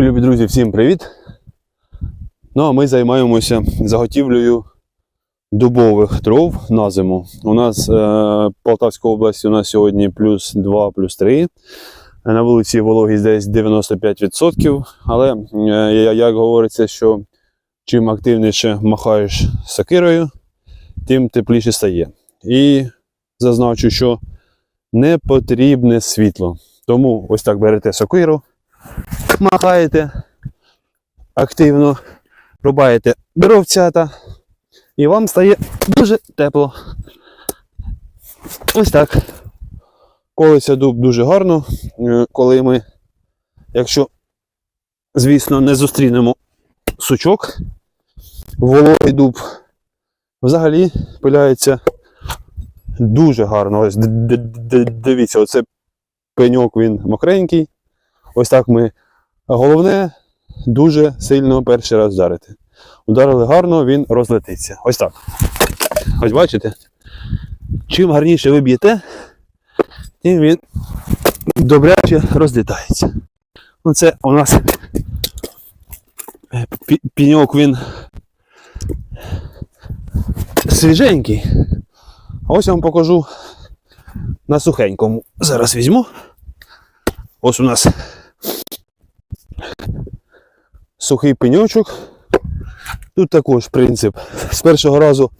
Любі друзі, всім привіт! Ну а ми займаємося заготівлею дубових дров на зиму. У нас е, Полтавська область у нас сьогодні плюс 2, плюс 3. На вулиці вологість десь 95%. Але, е, як говориться, що чим активніше махаєш сокирою, тим тепліше стає. І зазначу, що не потрібне світло. Тому ось так берете сокиру, махаєте активно, рубаєте дровцята, і вам стає дуже тепло. Ось так. Колиться дуб дуже гарно, е, коли ми, якщо, звісно, не зустрінемо сучок, вологий дуб взагалі пиляється дуже гарно. Ось дивіться, оце пеньок він мокренький. Ось так ми. Головне дуже сильно перший раз вдарити. Ударили гарно, він розлетиться. Ось так. Ось бачите? Чим гарніше ви б'єте, тим він добряче розлітається. Ну, це у нас е, піньок він свіженький. А ось я вам покажу на сухенькому. Зараз візьму. Ось у нас сухий пеньочок. Тут також принцип. З першого разу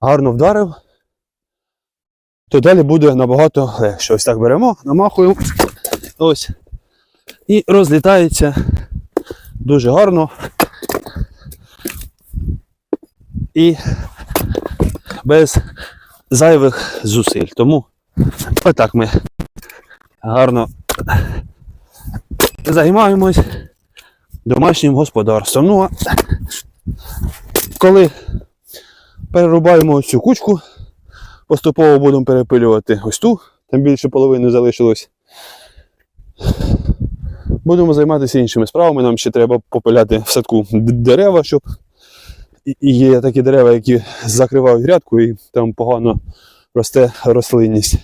гарно вдарив, то далі буде набагато легше. Ось так беремо, намахуємо. Ось. І розлітається дуже гарно. І без зайвих зусиль. Тому отак ми гарно займаємось домашнім господарством. Ну а коли перерубаємо цю кучку, поступово будемо перепилювати ось ту, там більше половини залишилось. Будемо займатися іншими справами. Нам ще треба попиляти в садку дерева, щоб і є такі дерева, які закривають грядку і там погано росте рослинність.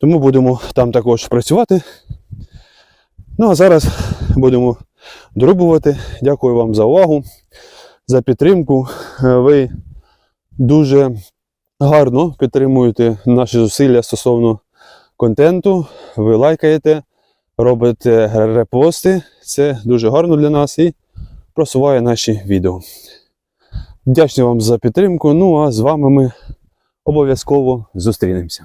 Тому будемо там також працювати. Ну а зараз будемо дорубувати. Дякую вам за увагу, за підтримку. Е, Ви дуже гарно підтримуєте наші зусилля стосовно контенту. Ви лайкаєте, робите репости. Це дуже гарно для нас і просуває наші відео. Дякую вам за підтримку. Ну а з вами ми обов'язково зустрінемося.